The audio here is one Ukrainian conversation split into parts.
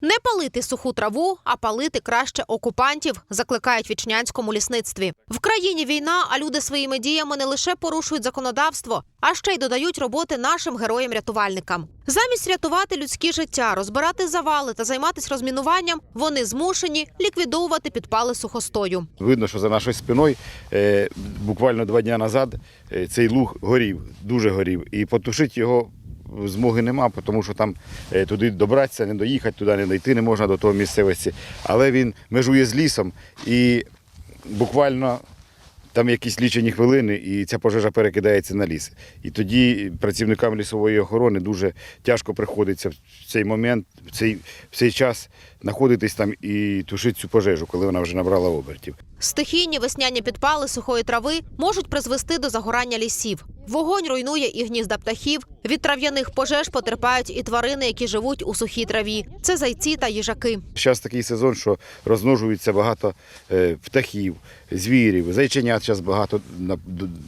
Не палити суху траву, а палити краще окупантів, закликають в Ічнянському лісництві. В країні війна, а люди своїми діями не лише порушують законодавство, а ще й додають роботи нашим героям-рятувальникам. Замість рятувати людські життя, розбирати завали та займатися розмінуванням, вони змушені ліквідовувати підпали сухостою. Видно, що за нашою спиною е, буквально два дні назад е, цей луг горів, дуже горів. І потушити його змоги нема, тому що там е, туди добратися, не доїхати, туди не дойти не можна до того місцевості. Але він межує з лісом і буквально там якісь лічені хвилини, і ця пожежа перекидається на ліс. І тоді працівникам лісової охорони дуже тяжко приходиться в цей момент, в цей, в цей час знаходитись там і тушити цю пожежу, коли вона вже набрала обертів. Стихійні весняні підпали сухої трави можуть призвести до загорання лісів. Вогонь руйнує і гнізда птахів. Від трав'яних пожеж потерпають і тварини, які живуть у сухій траві. Це зайці та їжаки. Зараз такий сезон, що розмножується багато е, птахів, звірів, зайченят зараз багато, на-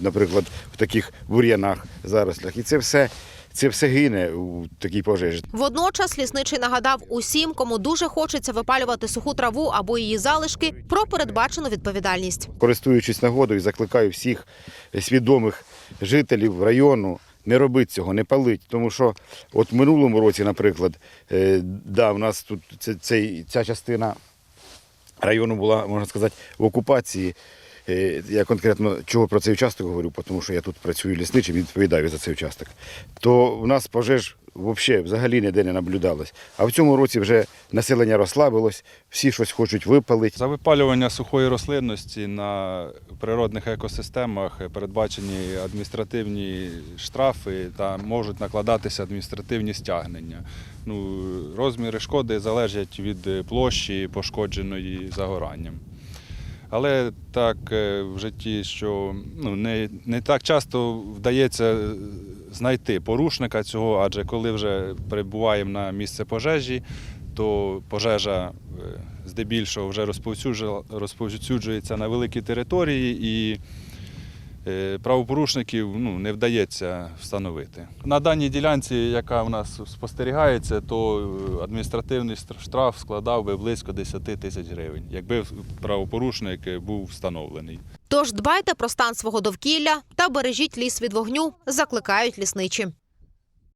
наприклад, в таких бур'янах, зарослях. І це все, це все гине у такій пожежі. Водночас лісничий нагадав усім, кому дуже хочеться випалювати суху траву або її залишки, про передбачену відповідальність. Користуючись нагодою, закликаю всіх свідомих жителів району не робити цього, не палити. Тому що от в минулому році, наприклад, е, да, у нас тут цей, ця частина району була, можна сказати, в окупації. Е, Я конкретно чого про цей участок говорю, тому що я тут працюю лісничим і відповідаю за цей участок. То в нас пожеж взагалі, взагалі ніде не наблюдалось. А в цьому році вже населення розслабилось, всі щось хочуть випалити. За випалювання сухої рослинності на природних екосистемах передбачені адміністративні штрафи та можуть накладатися адміністративні стягнення. Ну, розміри шкоди залежать від площі пошкодженої загоранням. Але так е, в житті, що ну, не, не так часто вдається знайти порушника цього, адже коли вже прибуваємо на місце пожежі, то пожежа е, здебільшого вже розповсюджується на великі території і е, правопорушників ну, не вдається встановити. На даній ділянці, яка у нас спостерігається, то е, адміністративний штраф складав би близько 10 тисяч гривень, якби правопорушник е, був встановлений. Тож дбайте про стан свого довкілля та бережіть ліс від вогню, закликають лісничі.